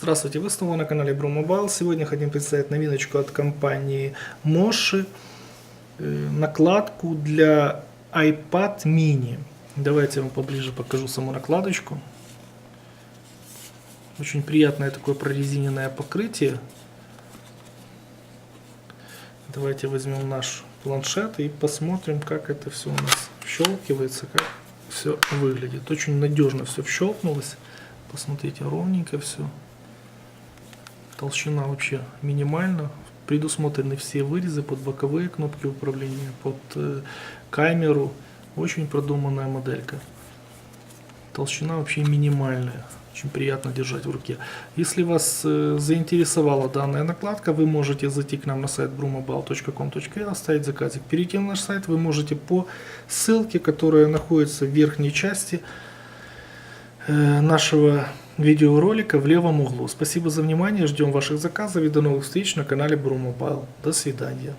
Здравствуйте, вы снова на канале Bromobile. Сегодня хотим представить новиночку от компании Moshi. Э, Накладку для iPad mini. Давайте я вам поближе покажу саму накладочку. Очень приятное такое прорезиненное покрытие. Давайте возьмем наш планшет и посмотрим, как это все у нас щелкивается, как все выглядит. Очень надежно все вщелкнулось. Посмотрите, ровненько все. Толщина вообще минимальна. Предусмотрены все вырезы под боковые кнопки управления, под э, камеру. Очень продуманная моделька. Толщина вообще минимальная. Очень приятно держать в руке. Если вас э, заинтересовала данная накладка, вы можете зайти к нам на сайт brumobile.com.ua, оставить заказик. Перейти на наш сайт вы можете по ссылке, которая находится в верхней части э, нашего видеоролика в левом углу. Спасибо за внимание, ждем ваших заказов и до новых встреч на канале Brumobile. До свидания.